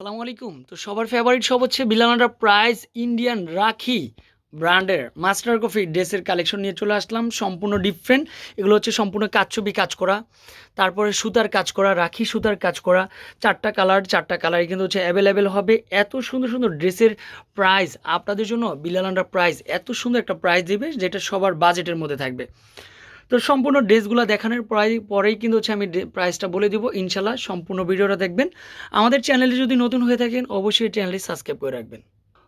আসসালামু আলাইকুম। তো সবার ফেভারিট সব হচ্ছে বিলানাডা প্রাইস ইন্ডিয়ান রাখি ব্র্যান্ডের মাস্টার কফি ড্রেসের কালেকশন নিয়ে চলে আসলাম। সম্পূর্ণ ডিফারেন্ট এগুলো হচ্ছে সম্পূর্ণ কাচ্ছবি কাজ করা। তারপরে সুতার কাজ করা, রাখি সুতার কাজ করা। চারটা কালার চারটা কালারই কিন্তু হচ্ছে অ্যাভেলেবেল হবে। এত সুন্দর সুন্দর ড্রেসের প্রাইস আপনাদের জন্য বিলানাডা প্রাইস এত সুন্দর একটা প্রাইস দেবে যেটা সবার বাজেটের মধ্যে থাকবে। তো সম্পূর্ণ ড্রেসগুলো দেখানোর প্রায় পরেই কিন্তু হচ্ছে আমি প্রাইসটা বলে দিব। ইনশাল্লাহ সম্পূর্ণ ভিডিওটা দেখবেন। আমাদের চ্যানেলে যদি নতুন হয়ে থাকেন, অবশ্যই চ্যানেলটি সাবস্ক্রাইব করে রাখবেন।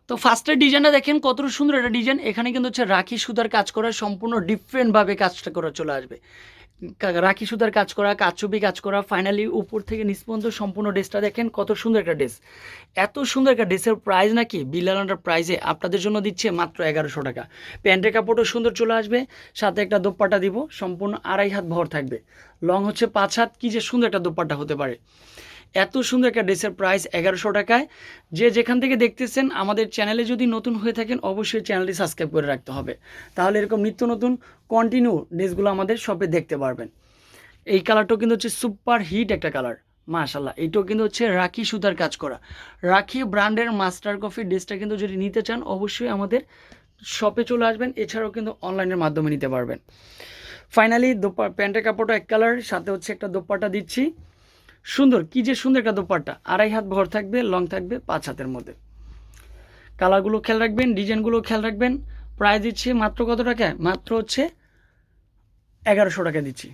তো ফার্স্টের ডিজাইনটা দেখেন, কত সুন্দর একটা ডিজাইন এখানে কিন্তু হচ্ছে রাখি সুতার কাজ করা, সম্পূর্ণ ডিফারেন্টভাবে কাজটা করা চলে আসবে। রাখি সুদার কাজ করা কাচুবি কাজ করা ফাইনালি উপর থেকে নিচ সম্পূর্ণ ড্রেসটা দেখেন কত সুন্দর একটা ড্রেস। এত সুন্দর একটা ড্রেসের প্রাইস নাকি বিলানাটার প্রাইসে আপনাদের জন্য দিচ্ছে মাত্র এগারোশো টাকা। প্যান্টের কাপড়ও সুন্দর চলে আসবে, সাথে একটা দোপাটা দিব, সম্পূর্ণ আড়াই হাত ভর থাকবে। লং হচ্ছে পাঁচ হাত, কী যে সুন্দর একটা দোপাটা হতে পারে। এত সুন্দর একটা ড্রেসের প্রাইস এগারোশো টাকায়। যে যেখান থেকে দেখতেছেন, আমাদের চ্যানেলে যদি নতুন হয়ে থাকেন, অবশ্যই চ্যানেলটি সাবস্ক্রাইব করে রাখতে হবে। তাহলে এরকম নিত্য নতুন কন্টিনিউ ড্রেসগুলো আমাদের শপে দেখতে পারবেন। এই কালারটাও কিন্তু হচ্ছে সুপার হিট একটা কালার মাশাল্লাহ এইটাও কিন্তু হচ্ছে রাখি সুতার কাজ করা। রাখি ব্র্যান্ডের মাস্টার কফি ড্রেসটা কিন্তু যদি নিতে চান, অবশ্যই আমাদের শপে চলে আসবেন। এছাড়াও কিন্তু অনলাইনের মাধ্যমে নিতে পারবেন। ফাইনালি দোপা প্যান্টের কাপড়টা এক কালার সাথে হচ্ছে একটা দোপাট্টা দিচ্ছি। সুন্দর, কি যে সুন্দর একটা দোপাট্টা। আড়াই হাত ভর থাকবে লং থাকবে, পাঁচ হাতের মধ্যে। কালারগুলো খেয়াল রাখবেন, ডিজাইনগুলো খেয়াল রাখবেন। প্রাইস দিচ্ছি মাত্র কত টাকায় মাত্র হচ্ছে এগারোশো টাকা দিচ্ছি।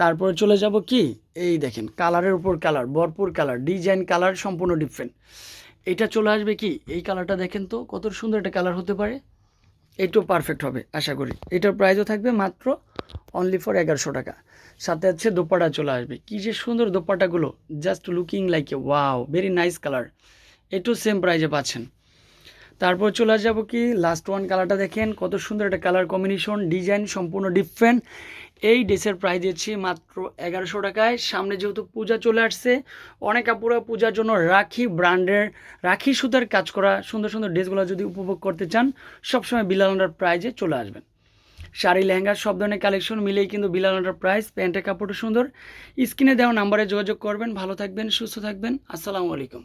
তারপরে চলে যাব কি? এই দেখেন, কালারের উপর কালার, ভরপুর কালার, ডিজাইন কালার সম্পূর্ণ ডিফারেন্ট এটা চলে আসবে কি? এই কালারটা দেখেন তো, কত সুন্দর একটা কালার হতে পারে। এটাও পারফেক্ট হবে, আশা করি। এটার প্রাইসও থাকবে মাত্র অনলি ফর এগারোশো টাকা। সাথে হচ্ছে দোপাটা চলে আসবে। কী যে সুন্দর দোপাটাগুলো just looking like a wow very nice colour এটাও সেম প্রাইজে পাচ্ছেন। তারপর চলে যাব কি লাস্ট ওয়ান কালারটা দেখেন। কত সুন্দর একটা কালার কম্বিনেশন ডিজাইন সম্পূর্ণ ডিফারেন্ট এই ড্রেসের প্রাইস দিচ্ছি মাত্র এগারোশো টাকায়। সামনে যেহেতু পূজা চলে আসছে, অনেক আপুরা পূজার জন্য রাখি ব্র্যান্ডের, রাখি সুতার কাজ করা সুন্দর সুন্দর ড্রেসগুলো যদি উপভোগ করতে চান, সবসময় বিলালান্ডার প্রাইজে চলে আসবেন। শাড়ি, লেহেঙ্গার সব ধরনের কালেকশন মিলেই কিন্তু বিলালটার প্রাইস প্যান্টের কাপড়ও সুন্দর। স্ক্রিনে দেওয়া নাম্বারে যোগাযোগ করবেন। ভালো থাকবেন, সুস্থ থাকবেন। আসসালামু আলাইকুম।